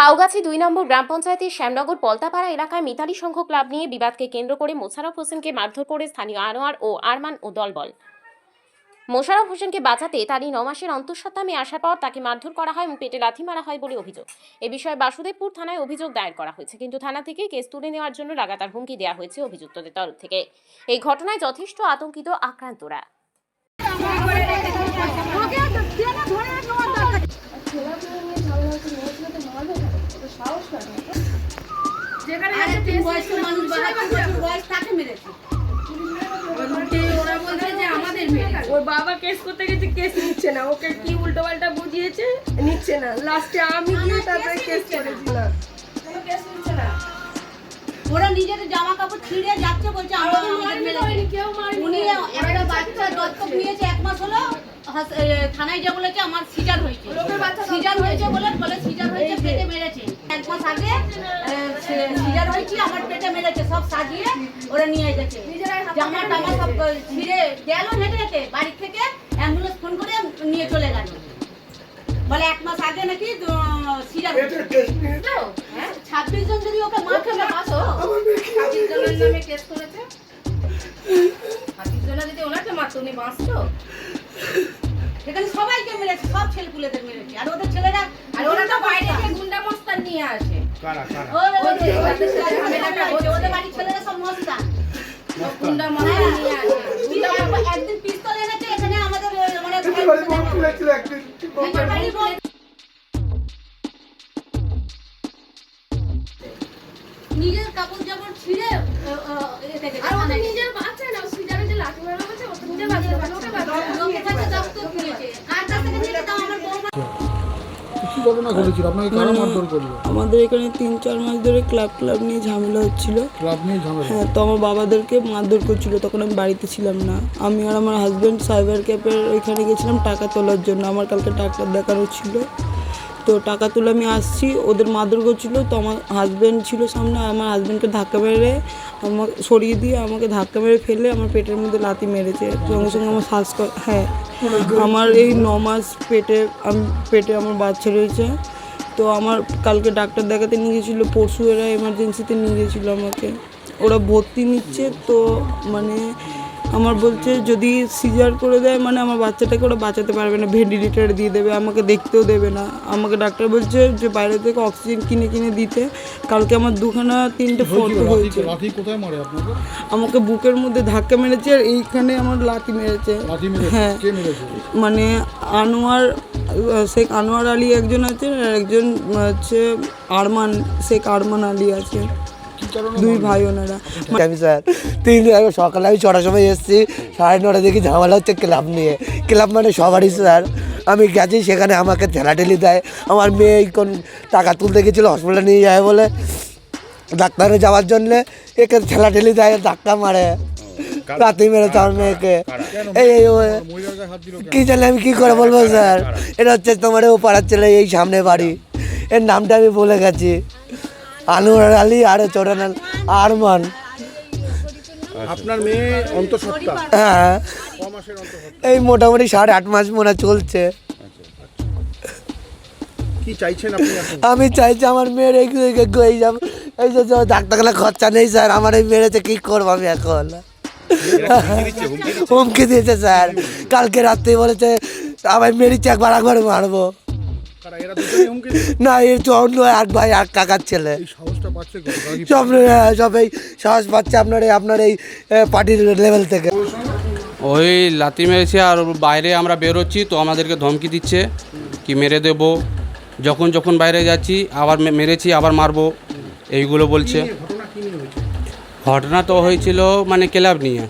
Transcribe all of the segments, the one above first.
কাউগাছি দুই নম্বর গ্রাম পঞ্চায়েতের শ্যামনগর পলতাপাড়া এলাকায় মিতালি সংঘ ক্লাব নিয়ে বিবাদকে কেন্দ্র করে মোশারফ হোসেনকে মারধর করে স্থানীয় আনোয়ার ও আরমান ও দলবল। মোশারফ হোসেনকে বাঁচাতে তারই ন মাসের অন্তঃসত্ত্বা মেয়ে আসার পর তাকে মারধর করা হয় এবং পেটে লাথি মারা হয় বলে অভিযোগ। এ বিষয়ে বাসুদেবপুর থানায় অভিযোগ দায়ের করা হয়েছে, কিন্তু থানা থেকে কেস তুলে নেওয়ার জন্য লাগাতার হুমকি দেওয়া হয়েছে অভিযুক্তদের তরফ থেকে। এই ঘটনায় যথেষ্ট আতঙ্কিত আক্রান্তরা। বয়স্ক মানুষ বয়স তাকে মেরেছে? ওরা বলছে যে আমাদের মেরে ওর বাবা কেস করতে গেছে কেস নিচ্ছে না। ওকে কি উল্টো পাল্টা বুঝিয়েছে? নিচ্ছে না। লাস্টে আমি গিয়ে তারপরে কেস করেছিলাম। কোনো কেস নিচ্ছে না। ওরা নিজেদের জামা কাপড় ছিঁড়ে যাচ্ছে বলছে আমাদের উনি একটা বাচ্চা দত্তক নিয়েছে এক মাস হলো থানায় যে বলেছে আমার সিজার হয়েছে। সিজার হয়েছে। আমার পেটে মেরেছে সব সাজিয়ে ওরা নিয়ে গেছে জামা টামা সব ছিঁড়ে গেল হেঁটে হেঁটে বাড়ি থেকে অ্যাম্বুলেন্স ফোন করে নিয়ে চলে গেল। বলে এক মাস আগে নাকি সিজার হ্যাঁ ছাব্বিশ জন যদি ওকে মারতে মাসো ছাব্বিশ জনের নামে কেস করেছে। কারা কারা ওদের বাড়ির ছেলেরা সব মস্তান গুন্ডা একবার- একদিন পিস্তল এনেছে এখানে আমাদের মানে নিজের কাপড় জাপড় ছিঁড়ে আর ও তো নিজের বাচ্চা না সিজারে যে লাঠি মারা হয়েছে ও নিজের বাচ্চা না, বাচ্চা কার কাছ থেকে নিয়েছে তাও আমার কি ঘটনা ঘটেছিল? আপনাকে কারা মারধর করল? আমাদের এখানে তিন চার মাস ধরে ক্লাব ক্লাব নিয়ে ঝামেলা হচ্ছিল। ক্লাব নিয়ে ঝামেলা? হ্যাঁ তো আমার বাবাদেরকে মারধর করছিল তখন আমি বাড়িতে ছিলাম না। আমি আর আমার হাজব্যান্ড সাইবার ক্যাপের ওইখানে গেছিলাম টাকা তোলার জন্য। আমার কালকে টাকা দেখানো ছিল। তো টাকা তুলে আমি আসছি ওদের মারধর করছিল। তো আমার হাজব্যান্ড ছিল সামনে আমার হাজব্যান্ডকে ধাক্কা মেরে আমাকে সরিয়ে দিয়ে আমাকে ধাক্কা মেরে ফেলে আমার পেটের মধ্যে লাথি মেরেছে। সঙ্গে সঙ্গে আমার শ্বাস হ্যাঁ আমার এই ন মাস পেটে আমি, পেটে আমার বাচ্চা রয়েছে। তো আমার কালকে ডাক্তার দেখাতে নিয়ে গেছিল, পরশু এরা এমার্জেন্সিতে নিয়ে গেছিল আমাকে। ওরা ভর্তি নিচ্ছে, তো মানে আমার বলছে যদি সিজার করে দেয় মানে আমার বাচ্চাটাকে ওরা বাঁচাতে পারবে না ভেন্টিলেটার দিয়ে দেবে আমাকে দেখতেও দেবে না। আমাকে ডাক্তার বলছে যে বাইরে থেকে অক্সিজেন কিনে কিনে দিতে কালকে আমার দুখানা তিনটে ফটো হয়েছে। আমাকে বুকের মধ্যে ধাক্কা মেরেছে আর এইখানে আমার লাঠি মেরেছে। হ্যাঁ। মানে আনোয়ার শেখ আনোয়ার আলী একজন আছে আর একজন হচ্ছে আরমান শেখ আরমান আলী আছে। দুই ভাই ওনারা। আমি স্যার তিন আমি সকালে আমি ছটার সময় এসেছি সাড়ে নটা দেখি ঝামেলা হচ্ছে ক্লাব নিয়ে। ক্লাব মানে সবারই স্যার। আমি গেছি সেখানে আমাকে ঠেলাঠেলি দেয়। আমার মেয়ে কোন টাকা তুলতে গেছিল হসপিটালে নিয়ে যায় বলে। ডাক্তারে যাওয়ার জন্যে একে ঠেলাঠেলি দেয় ধাক্কা মারে। রাতে মেরেছে আমার মেয়েকে। এই এই? কি জানি আমি কি করে বলব স্যার? এটা হচ্ছে তোমার ও পাড়ার ছেলে এই সামনে বাড়ি। এর নামটা আমি বলে গেছি। আনোয়ার আলী আর চোরান আরমান। আপনার মেয়ে অন্তঃসত্ত্বা? হ্যাঁ। এই মোটামুটি সাড়ে আট মাস মনে চলছে। কি চাইছেন আপনি আমি চাইছি আমার মেয়ের এই এই যাব- এই যে ডাক্তারখানা খরচা নেই স্যার আমার এই মেরেছে কি করব আমি এখন? হুমকি দিয়েছে। স্যার। কালকে রাত্রে বলেছে আমার মেরেছে একবার একবার মারবো। না এর তো অন্য এক ভাই এক কাকার ছেলে। এই সব হ্যাঁ, সব এই সাহস পাচ্ছে আপনার এই আপনার এই পার্টির লেভেল থেকে। ওই লাথি মেরেছে আর বাইরে আমরা বেরোচ্ছি তো আমাদেরকে ধমকি দিচ্ছে কি মেরে দেব? যখন যখন বাইরে যাচ্ছি আবার মেরেছি আবার মারবো এইগুলো বলছে। ঘটনা কি নিয়ে হয়েছে? ঘটনা তো হয়েছিল মানে ক্লাব নিয়ে।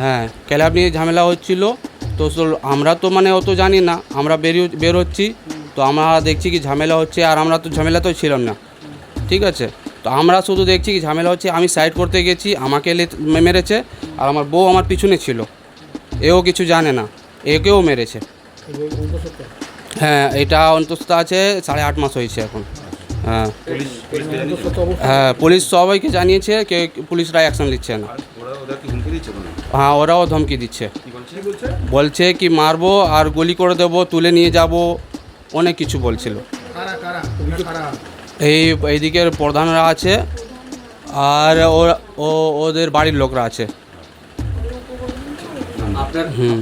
হ্যাঁ ক্লাব নিয়ে ঝামেলা হচ্ছিল তো আমরা তো মানে অত জানি না আমরা বেরিয়ে বের হচ্ছি তো আমরা দেখছি কি ঝামেলা হচ্ছে আর আমরা তো ঝামেলা তো ছিলাম না। ঠিক আছে? তো আমরা শুধু দেখছি কি ঝামেলা হচ্ছে আমি সাইড করতে গেছি আমাকে মেরেছে আর আমার বউ আমার পিছনে ছিল। এও কিছু জানে না একেও মেরেছে। হ্যাঁ এটা অন্তস্থ আছে সাড়ে আট মাস হয়েছে এখন। হ্যাঁ। হ্যাঁ পুলিশ সবাইকে জানিয়েছে কে পুলিশরা অ্যাকশন নিচ্ছে না। হ্যাঁ? ওরাও ধমকি দিচ্ছে। বলছে কি মারবো আর গুলি করে দেবো তুলে নিয়ে যাব। অনেক কিছু বলছিল। কারা কারা? এই এইদিকের প্রধানরা আছে আর ও ওদের বাড়ির লোকরা আছে। হুম।